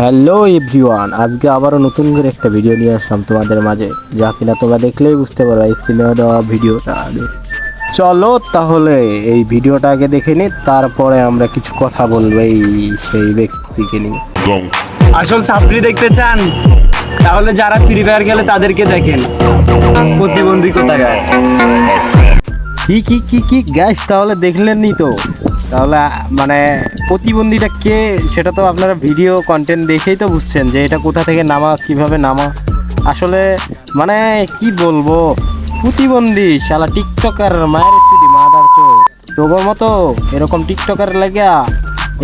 Hello everyone আজকে আবারও নতুন করে একটা ভিডিও নিয়ে আসলাম তোমাদের মাঝে। যা কিনা তোমরা দেখলেই বুঝতে পারো স্ক্রিনে দেওয়া ভিডিওটা চলো তাহলে এই ভিডিওটা আগে দেখে নিই তারপরে আমরা কিছু কথা বলব এই সেই ব্যক্তিকে নিয়ে। আসল ছাত্রী দেখতে চান? তাহলে যারা ফ্রি ফায়ার গেলে তাদেরকে দেখেন। প্রতিবন্ধী কোথাকার? কি কি কি কি? গ্যাস তাহলে দেখলেননি তো। তাহলে মানে প্রতিবন্ধীটা কে সেটা তো আপনারা ভিডিও কন্টেন্ট দেখেই তো বুঝছেন যে এটা কোথা থেকে নামা, কীভাবে নামা। আসলে মানে কি বলব? প্রতিবন্ধী, শালা টিকটকার, মায়ের চুদি মাদার চোখ তোগোর মতো এরকম টিকটকার লাগিয়া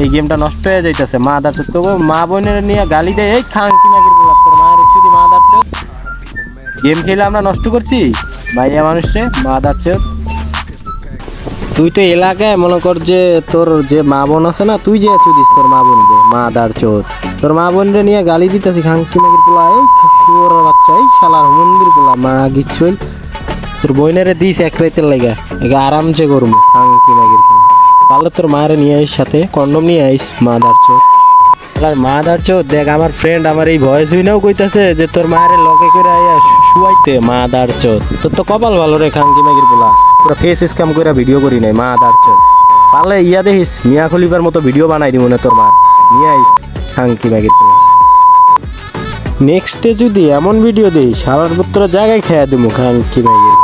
এই গেমটা নষ্ট হয়ে যাইতেছে, মাদার চোখ তোগো মা বোনের নিয়ে গালি দেয়, এই খান কি তোর মায়ের চুদি মাদার চোখ গেম খেলে আমরা নষ্ট করছি, ভাইয়া মানুষে মাদার চোখ তুই তো এলাকায় মনে কর যে তোর যে মা বোন আছে না, তুই যে চুদিস তোর মা বোনকে মা দার চোর। তোর মা বোন রে নিয়ে গালি দিতেছি খাঙ্কি মাগির পোলা, এই শুয়োর বাচ্চা, এই শালার মন্দির পোলা, মা গিচ্ছুল। তোর বোনেরে দিস এক রাইতের লাগা এক আরামসে করব মাগির পোলা। তাহলে তোর মারে নিয়ে আইস সাথে, কন্ডম নিয়ে আইস, মা দার চোদ আর মা চোদ, দেখ আমার ফ্রেন্ড আমার এই ভয়েস হইনাও কইতাছে যে তোর মায়ের লগে করে আইয়া শুয়াইতে মা চোদ। তোর তো কপাল ভালো রে খাঙ্কি মাগির পোলা। পুরো ফেস স্ক্যাম করে ভিডিও করি নাই মা চোদ। পারলে ইয়া দেখিস, মিয়া খলিফার মতো ভিডিও বানাই দিব না তোর মা নিয়ে আইস খাঙ্কি মাগির পোলা। নেক্সটে যদি এমন ভিডিও দিই সারার পুত্র জায়গায় খেয়া দিব খাঙ্কি মাগির।